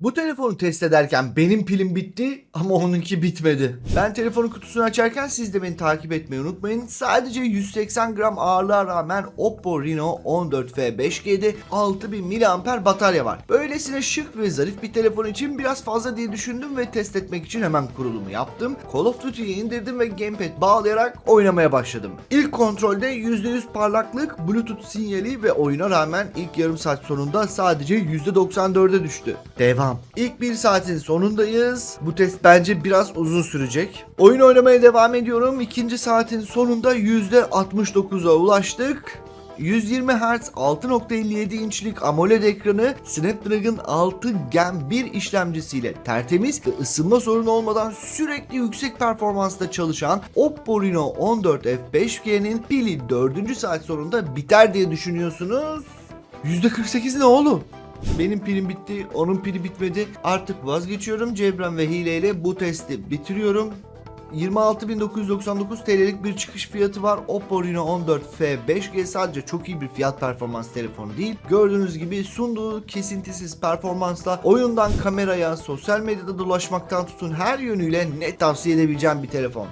Bu telefonu test ederken benim pilim bitti ama onunki bitmedi. Ben telefonun kutusunu açarken siz de beni takip etmeyi unutmayın. Sadece 180 gram ağırlığa rağmen Oppo Reno 14F 5G'de 6000 mAh batarya var. Böylesine şık ve zarif bir telefon için biraz fazla diye düşündüm ve test etmek için hemen kurulumu yaptım. Call of Duty'yi indirdim ve gamepad bağlayarak oynamaya başladım. İlk kontrolde %100 parlaklık, Bluetooth sinyali ve oyuna rağmen ilk yarım saat sonunda sadece %94'e düştü. Devam. İlk bir saatin sonundayız. Bu test bence biraz uzun sürecek. Oyun oynamaya devam ediyorum. İkinci saatin sonunda %69'a ulaştık. 120 Hz 6.57 inçlik AMOLED ekranı Snapdragon 6 Gen 1 işlemcisiyle tertemiz ve ısınma sorunu olmadan sürekli yüksek performansta çalışan Oppo Reno 14F 5G'nin pili 4. saat sonunda biter diye düşünüyorsunuz. %48 ne oğlum? Benim pilim bitti, onun pili bitmedi. Artık vazgeçiyorum. Cebren ve hileyle bu testi bitiriyorum. 26.999 TL'lik bir çıkış fiyatı var. Oppo Reno 14F 5G sadece çok iyi bir fiyat performans telefonu değil. Gördüğünüz gibi sunduğu kesintisiz performansla oyundan kameraya, sosyal medyada dolaşmaktan tutun her yönüyle net tavsiye edebileceğim bir telefon.